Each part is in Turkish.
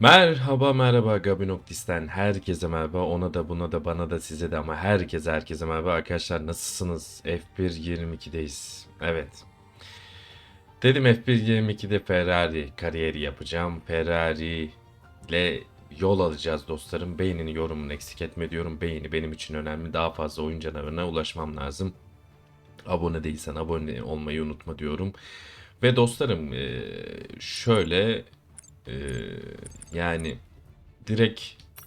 Merhaba merhaba Gabinoktis'ten herkese merhaba. Ona da buna da bana da size de ama herkese herkese merhaba. Arkadaşlar nasılsınız? F1 22'deyiz evet. Dedim F1 22'de Ferrari kariyeri yapacağım. Ferrari ile yol alacağız dostlarım. Beğenini yorumunu eksik etme diyorum. Beğeni benim için önemli. Daha fazla oyun canavarına ulaşmam lazım. Abone değilsen abone olmayı unutma diyorum. Ve dostlarım şöyle ee, yani direkt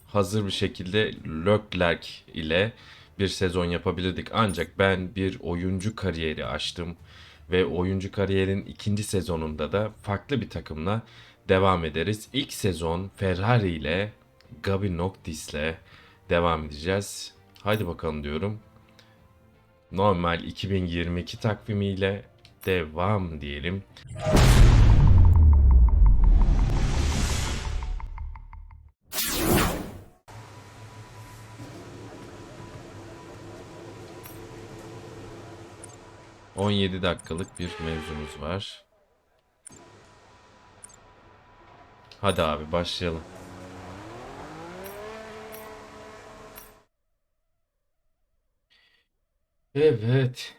hazır bir şekilde Leclerc ile bir sezon yapabilirdik. Ancak ben bir oyuncu kariyeri açtım ve oyuncu kariyerin ikinci sezonunda da farklı bir takımla devam ederiz. İlk sezon Ferrari ile Gabi Noktis ile devam edeceğiz. Haydi bakalım diyorum. Normal 2022 takvimiyle devam diyelim. ...17 dakikalık bir mevzumuz var. Hadi abi başlayalım. Evet.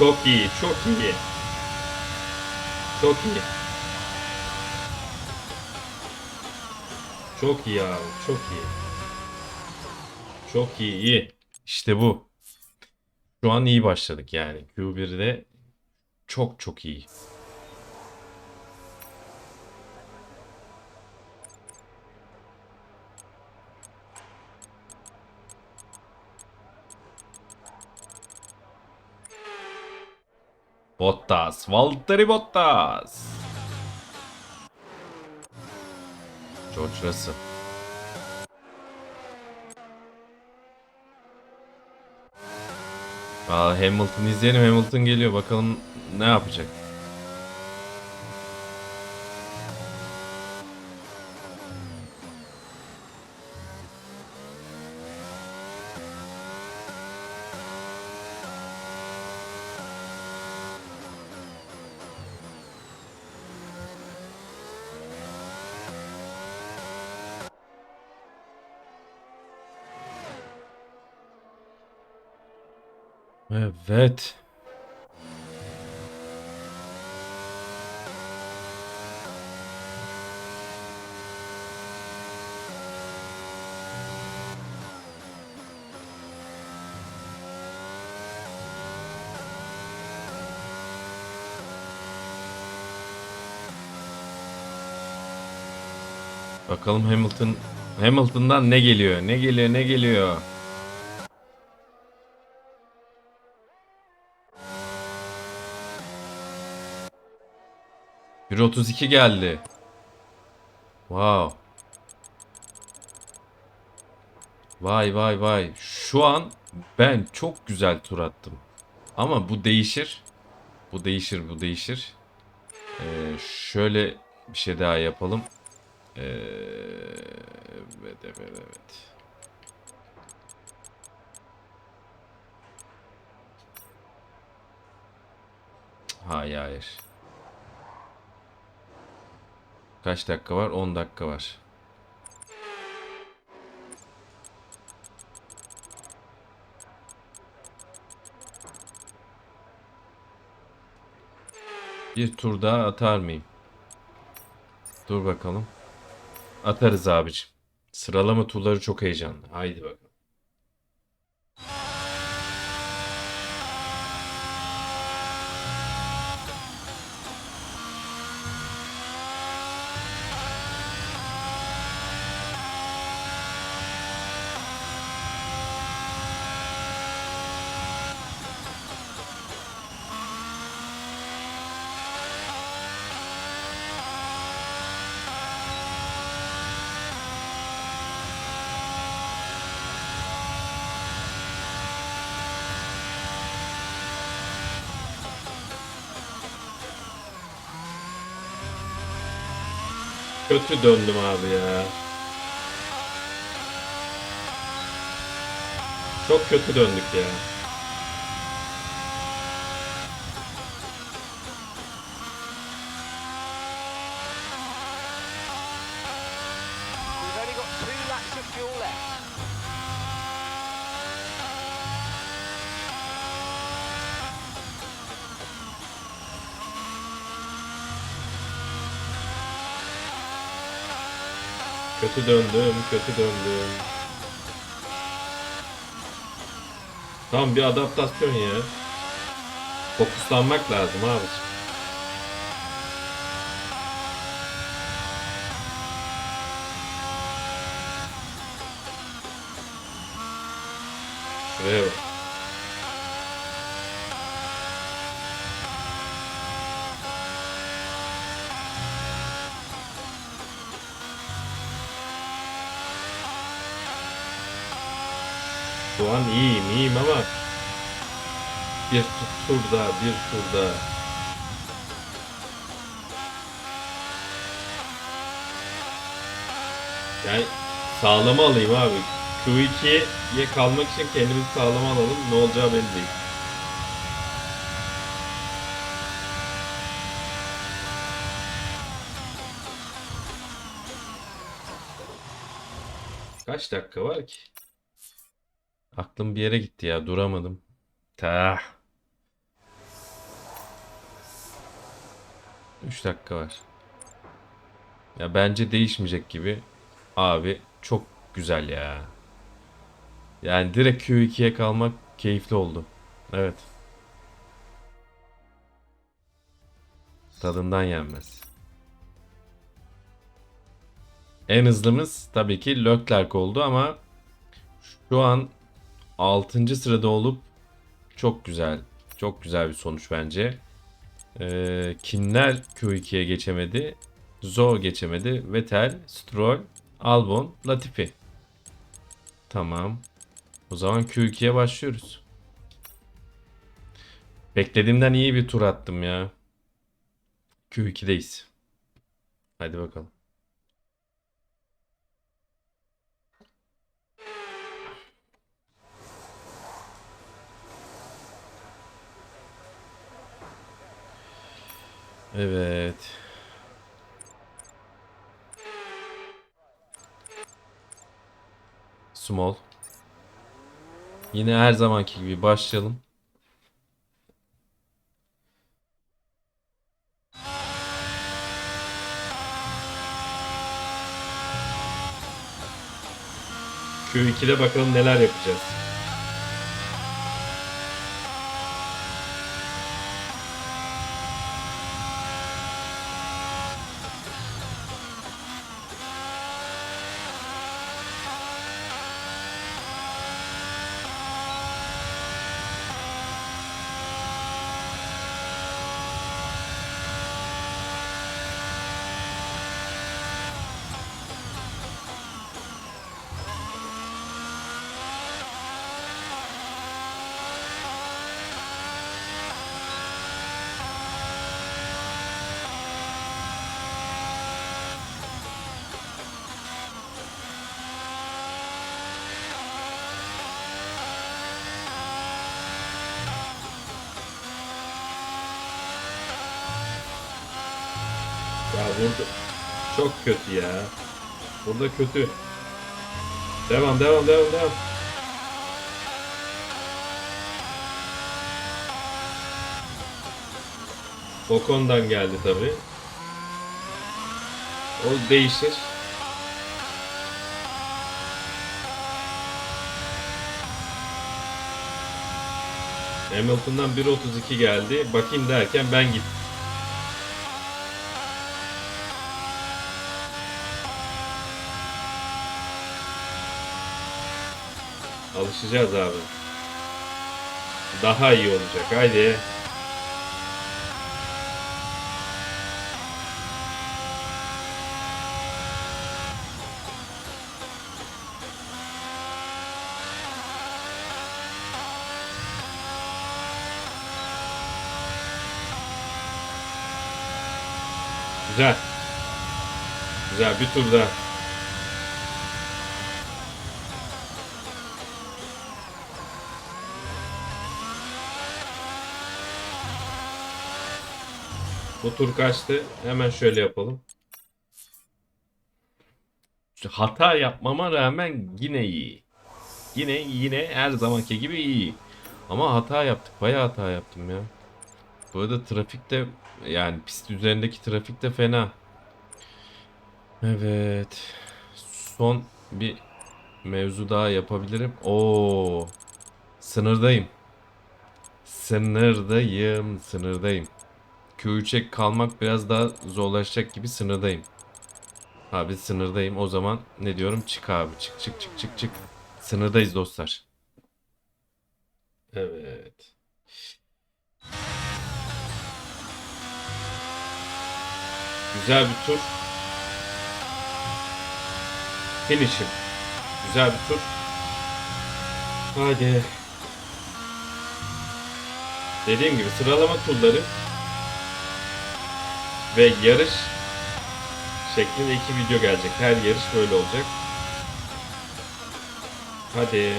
Çok iyi, çok iyi. Çok iyi. Çok iyi abi, çok iyi. Çok iyi, iyi. İşte bu. Şu an iyi başladık yani. Q1'de çok çok iyi. Bottas, Valtteri Bottas. George Russell. Aa, Hamilton izleyelim. Hamilton geliyor. Bakalım ne yapacak. Evet. Bakalım Hamilton Hamilton'dan ne geliyor? Ne geliyor? Ne geliyor? Bir 32 geldi. Wow. Vay vay vay. Şu an ben çok güzel tur attım. Ama bu değişir. Bu değişir, bu değişir. Ee, şöyle bir şey daha yapalım. Ee, evet, evet, evet. Hayır, hayır. Kaç dakika var? 10 dakika var. Bir tur daha atar mıyım? Dur bakalım. Atarız abicim. Sıralama turları çok heyecanlı. Haydi bakalım. Kötü döndüm abi ya. Çok kötü döndük ya. We've only got two laps of fuel left. Kötü döndüm, kötü döndüm. Tamam bir adaptasyon ya. Fokuslanmak lazım abi. Şuraya bak. Şu an iyiyim, iyiyim ama bir turda, bir turda. Yani sağlama alayım abi. Q2'ye kalmak için kendimizi sağlama alalım. Ne olacağı belli değil. Kaç dakika var ki? Aklım bir yere gitti ya. Duramadım. Tah. 3 dakika var. Ya bence değişmeyecek gibi. Abi çok güzel ya. Yani direkt Q2'ye kalmak keyifli oldu. Evet. Tadından yenmez. En hızlımız tabii ki Leclerc oldu ama şu an 6. sırada olup çok güzel. Çok güzel bir sonuç bence. Ee, kimler Q2'ye geçemedi? Zo geçemedi. Vettel, Stroll, Albon, Latifi. Tamam. O zaman Q2'ye başlıyoruz. Beklediğimden iyi bir tur attım ya. Q2'deyiz. Hadi bakalım. Evet. Small. Yine her zamanki gibi başlayalım. Q2'de bakalım neler yapacağız. Burada çok kötü ya. Burada kötü. Devam devam devam devam. Okon'dan geldi tabi. O değişir. Hamilton'dan 1.32 geldi. Bakayım derken ben gittim. Alışacağız abi. Daha iyi olacak. Haydi. Güzel. Güzel bir tur daha. Bu tur kaçtı. Hemen şöyle yapalım. Hata yapmama rağmen yine iyi. Yine yine her zamanki gibi iyi. Ama hata yaptık. Bayağı hata yaptım ya. Bu arada trafikte yani pist üzerindeki trafik de fena. Evet. Son bir mevzu daha yapabilirim. Oo. Sınırdayım. Sınırdayım, sınırdayım. Q3'e kalmak biraz daha zorlaşacak gibi sınırdayım. Abi sınırdayım. O zaman ne diyorum? Çık abi. Çık çık çık çık çık. Sınırdayız dostlar. Evet. Güzel bir tur. Finish'im. Güzel bir tur. Hadi. Dediğim gibi sıralama turları ve yarış şeklinde iki video gelecek. Her yarış böyle olacak. Hadi.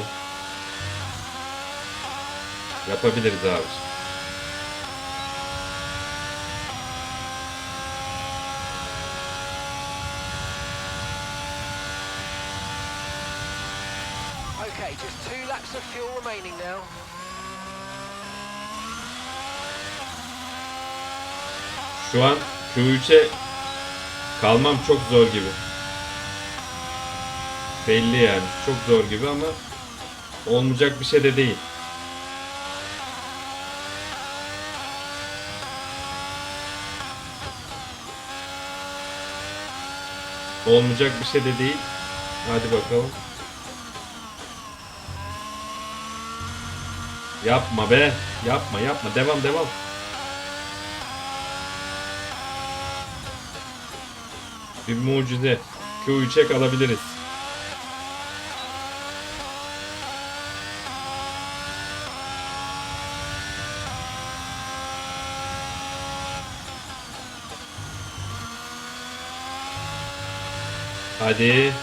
Yapabiliriz abi. Okay, just two laps of fuel remaining now. Şu an Q3'e kalmam çok zor gibi. Belli yani. Çok zor gibi ama olmayacak bir şey de değil. Olmayacak bir şey de değil. Hadi bakalım. Yapma be. Yapma yapma. Devam devam. Bir mucize. Q3'e kalabiliriz. Hadi.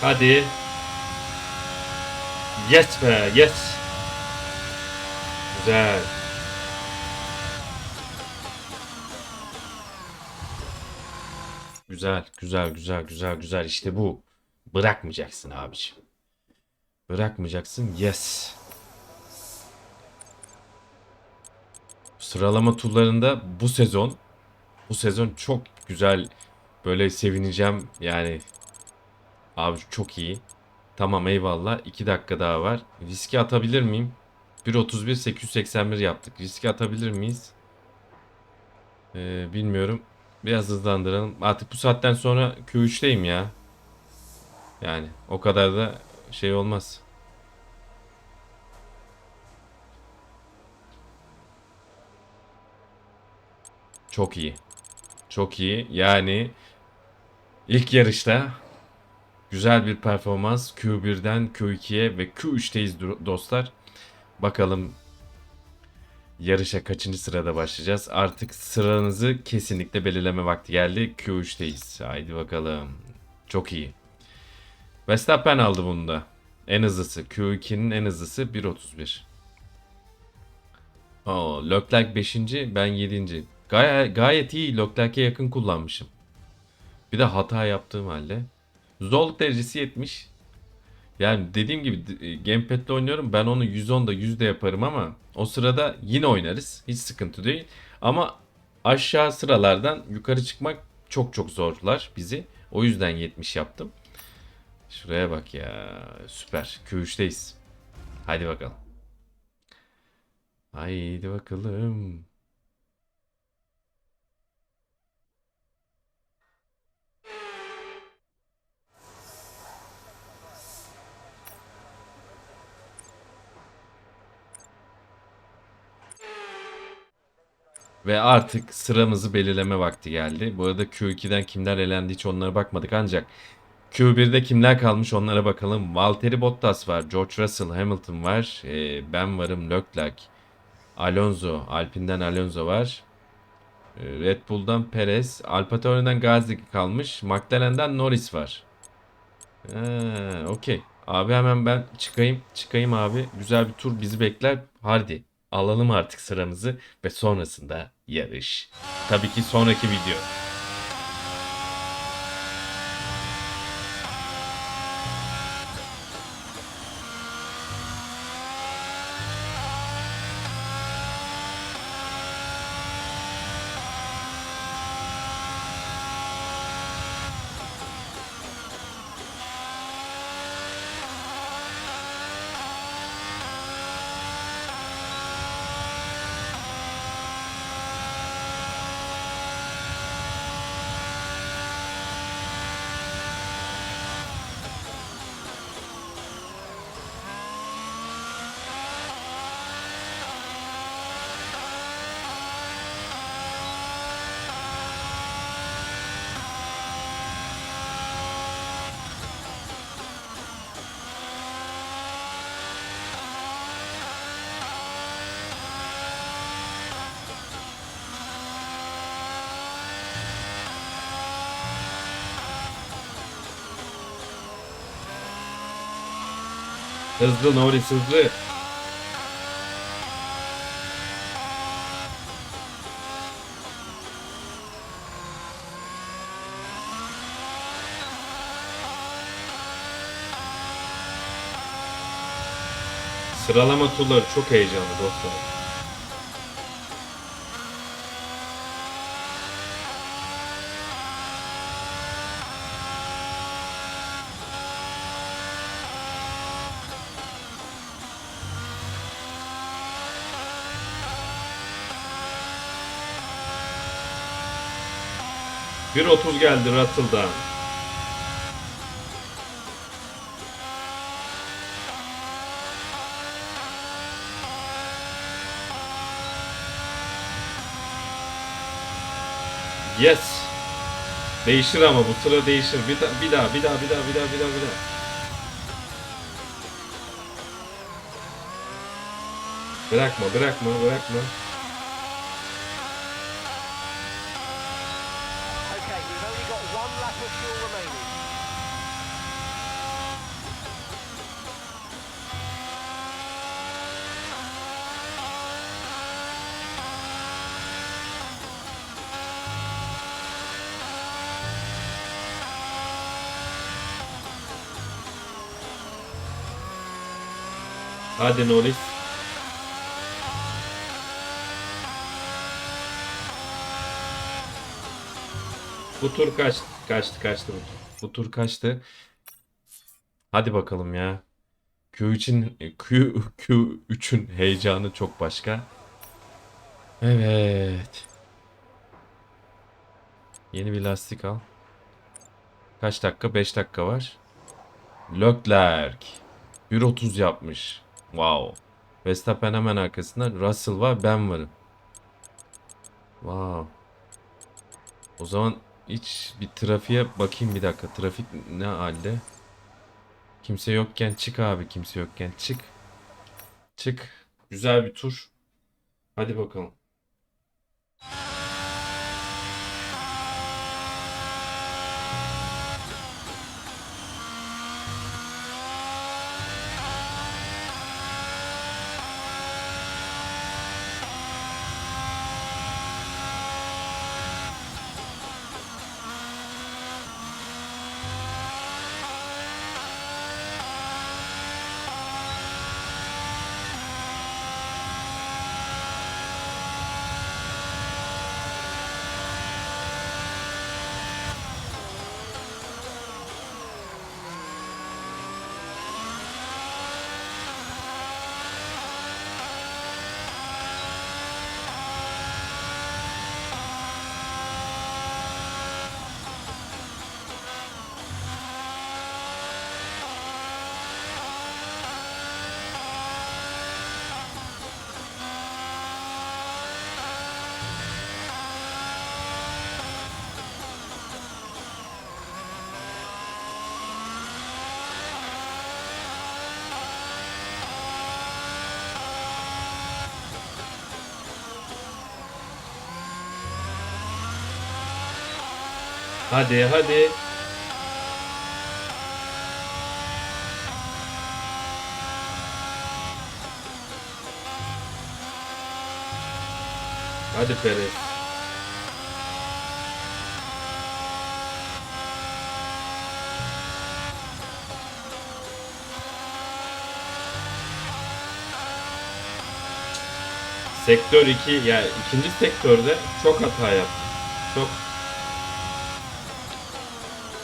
Hadi. Yes be, yes. Güzel. Güzel, güzel, güzel, güzel, güzel. İşte bu. Bırakmayacaksın abiciğim. Bırakmayacaksın. Yes. Sıralama turlarında bu sezon bu sezon çok güzel böyle sevineceğim yani Abi çok iyi. Tamam eyvallah. 2 dakika daha var. Riske atabilir miyim? 1.31 881 yaptık. Riske atabilir miyiz? Ee, bilmiyorum. Biraz hızlandıralım. Artık bu saatten sonra Q3'teyim ya. Yani o kadar da şey olmaz. Çok iyi. Çok iyi. Yani ilk yarışta Güzel bir performans. Q1'den Q2'ye ve Q3'teyiz do- dostlar. Bakalım yarışa kaçıncı sırada başlayacağız? Artık sıranızı kesinlikle belirleme vakti geldi. Q3'teyiz. Haydi bakalım. Çok iyi. Verstappen aldı bunu da. En hızlısı. Q2'nin en hızlısı 1.31. Oo, Leclerc 5. ben 7. Gay gayet iyi. Leclerc'e yakın kullanmışım. Bir de hata yaptığım halde. Zorluk derecesi 70. Yani dediğim gibi e, Gamepad'le oynuyorum. Ben onu 110'da 100'de yaparım ama o sırada yine oynarız. Hiç sıkıntı değil. Ama aşağı sıralardan yukarı çıkmak çok çok zorlar bizi. O yüzden 70 yaptım. Şuraya bak ya. Süper. Q3'teyiz. Haydi bakalım. Haydi bakalım. Ve artık sıramızı belirleme vakti geldi. Bu arada Q2'den kimler elendi hiç onlara bakmadık ancak Q1'de kimler kalmış onlara bakalım. Valtteri Bottas var, George Russell, Hamilton var, ee, ben varım, Leclerc, Alonso, Alpine'den Alonso var. Ee, Red Bull'dan Perez, Alfa Tauri'den Gasly kalmış, McLaren'den Norris var. Okey. Abi hemen ben çıkayım, çıkayım abi. Güzel bir tur bizi bekler. Hadi alalım artık sıramızı ve sonrasında yarış. Tabii ki sonraki video. Hızlı Norris hızlı. Sıralama turları çok heyecanlı dostlar. Bir 30 geldi Russell'dan. Yes. Değişir ama bu sıra değişir. Bir, da- bir daha, bir daha, bir daha, bir daha, bir daha, bir daha. Bırakma, bırakma, bırakma. Okay, we've only got one lap of fuel remaining. Hadi Norris. Bu tur kaçtı. Kaçtı kaçtı bu tur. Bu tur kaçtı. Hadi bakalım ya. Q3'ün Q Q3'ün heyecanı çok başka. Evet. Yeni bir lastik al. Kaç dakika? 5 dakika var. Leclerc. 1.30 yapmış. Wow. Verstappen hemen arkasında. Russell var. Ben varım. Wow. O zaman hiç bir trafiğe bakayım bir dakika. Trafik ne halde? Kimse yokken çık abi kimse yokken çık. Çık. Güzel bir tur. Hadi bakalım. Hadi hadi. Hadi Perez. Sektör 2 yani ikinci sektörde çok hata yaptı. Çok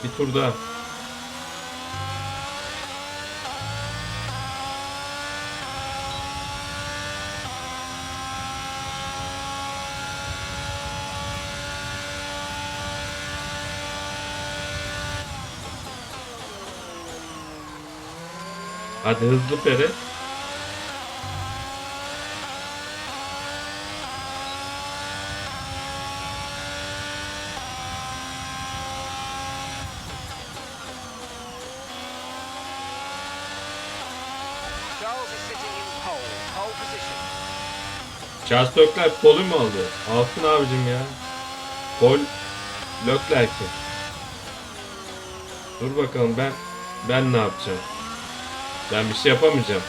bir tur daha. Hadi hızlı Pere. Charles is sitting in pole, pole position. Charles Leclerc polu mu aldı? Alsın abicim ya. Pol Leclerc'i. Dur bakalım ben ben ne yapacağım? Ben bir şey yapamayacağım.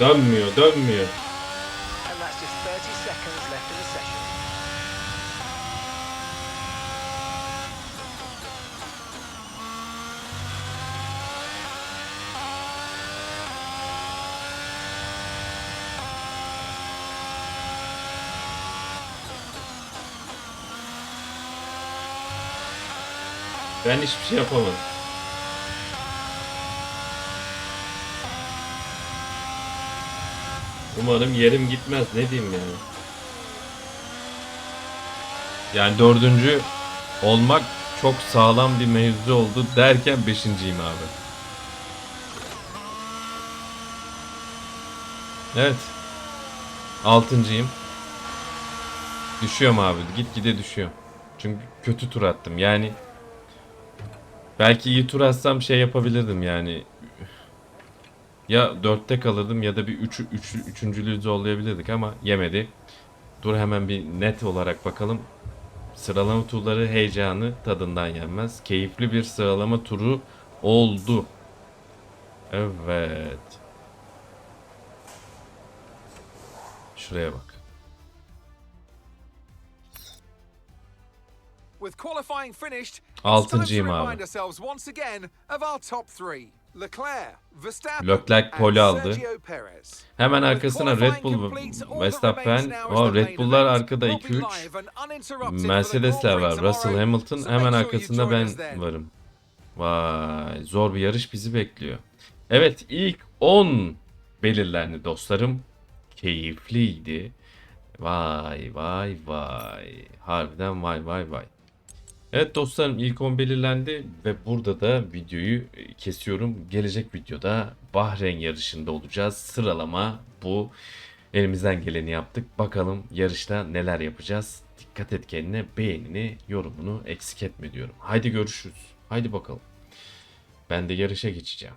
Dönmüyor, dönmüyor. Ben hiçbir şey yapamadım. Umarım yerim gitmez. Ne diyeyim yani. Yani dördüncü olmak çok sağlam bir mevzu oldu derken beşinciyim abi. Evet. Altıncıyım. Düşüyorum abi. Gitgide düşüyorum. Çünkü kötü tur attım. Yani belki iyi tur atsam şey yapabilirdim yani. Ya dörtte kalırdım ya da bir üç, üç, üçüncülüğü zorlayabilirdik ama yemedi. Dur hemen bir net olarak bakalım. Sıralama turları heyecanı tadından yenmez. Keyifli bir sıralama turu oldu. Evet. Şuraya bak. With qualifying finished, Altıncıyım abi. remind ourselves once again of our top three. Leclerc, pole aldı. Hemen arkasına Red Bull Verstappen. the Red Bull'lar arkada We'll be 2-3. live and uninterrupted for the Mercedesler var. Russell Hamilton. Hemen arkasında ben varım. Vay, zor bir yarış bizi bekliyor. Evet, ilk 10 belirlendi dostlarım. Keyifliydi. Vay vay vay. Harbiden vay vay vay. Evet dostlarım ilk 10 belirlendi ve burada da videoyu e, kesiyorum. Gelecek videoda Bahreyn yarışında olacağız. Sıralama bu. Elimizden geleni yaptık. Bakalım yarışta neler yapacağız. Dikkat et kendine. Beğenini, yorumunu eksik etme diyorum. Haydi görüşürüz. Haydi bakalım. Ben de yarışa geçeceğim.